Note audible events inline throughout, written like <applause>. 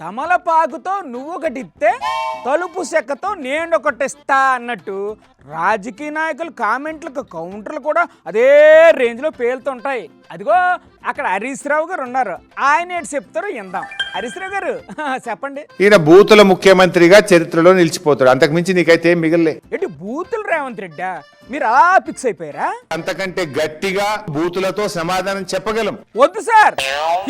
తమలపాకుతో నువ్వు ఒకటి ఇస్తే తలుపు చెక్కతో నేను ఒకటి ఇస్తా అన్నట్టు రాజకీయ నాయకులు కామెంట్లకు కౌంటర్లు కూడా అదే రేంజ్లో పేలుతుంటాయి. అదిగో అక్కడ హరీష్ రావు గారు ఉన్నారు. ఆయన ఏంటి చెప్తారో ఇందాం హరీష్ రావు గారు <laughs> చెప్పండి. ఈయన బూతుల ముఖ్యమంత్రిగా చరిత్రలో నిలిచిపోతాడు. అంతకుమించి నీకైతే మిగలే ఏంటి బూతులు రేవంత్ రెడ్డా? మీరు అలా ఫిక్స్ అయిపోయారా? అంతకంటే గట్టిగా బూతులతో సమాధానం చెప్పగలం. వద్దు సార్.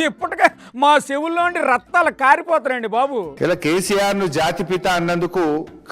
ఇప్పటికే మా చెవుల్లోండి రక్తాలు కారిపోతారండి బాబు. ఇలా కేసీఆర్ను జాతిపిత అన్నందుకు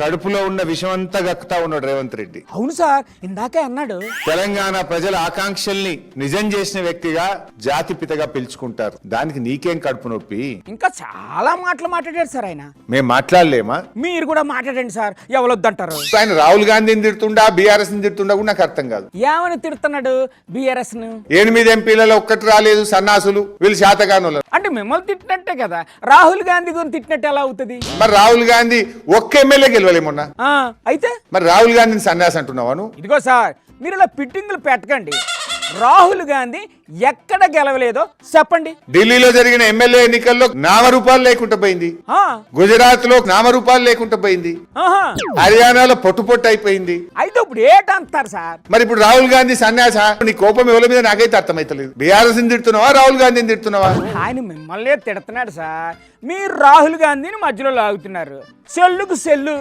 కడుపులో ఉన్న విషమంతా గక్కుతా ఉన్నాడు రేవంత్ రెడ్డి. అవును సార్ ఇందాకే అన్నాడు. తెలంగాణ ప్రజల ఆకాంక్షల్ని నిజం చేసిన వ్యక్తిగా జాతిపితగా పిలుచుకుంటారు. దానికి నీకేం కడుపు నొప్పి? ఇంకా చాలా మాటలు మాట్లాడారు సార్ ఆయన. మేం మాట్లాడలేమా? మీరు కూడా మాట్లాడండి సార్. ఎవరొద్దంటారు? ఆయన రాహుల్ గాంధీని తిడుతుండా బీఆర్ఎస్ని తిడుతుండా? కూడా నాకు అర్థం కాదు. ఏమని తిడుతున్నాడు బీఆర్ఎస్ను ఎనిమిది ఎంపీలలో ఒక్కటి రాలేదు సన్నాసులు వీళ్ళు శాతగానులు అంటే మిమ్మల్ని తిట్టినట్టే కదా. రాహుల్ గాంధీ గురించి తిట్టినట్టు ఎలా అవుతుంది? మరి రాహుల్ గాంధీ ఒక్క ఎమ్మెల్యే గెలవలేమొన్నా ఆ, అయితే? మరి రాహుల్ గాంధీని సన్యాసి అంటున్నావా నువ్వు? ఇదిగో సార్ మీరు ఇలా పిట్టింగులు పెట్టకండి. రాహుల్ గాంధీ ఎక్కడ గెలవలేదో చెప్పండి. ఢిల్లీలో జరిగిన ఎమ్మెల్యే ఎన్నికల్లో నామరూపాలు లేకుండా పోయింది. ఆ, గుజరాత్లో నామరూపాలు లేకుండా పోయింది. ఆహా. హర్యానాలో పొట్టు పొట్టు అయిపోయింది ఇప్పుడు ఏటంటారు సార్? మరి ఇప్పుడు రాహుల్ గాంధీ సన్యాస? నీ కోపం ఎవరి మీద నాకైతే అర్థమైతలేదు. బీఆర్ఎస్ తిడుతున్నావా? రాహుల్ గాంధీని తిడుతున్నావా? ఆయన మిమ్మల్ని తిడుతున్నాడు సార్. మీరు రాహుల్ గాంధీని మధ్యలో లాగుతున్నారు. సెల్లుకు సెల్లు.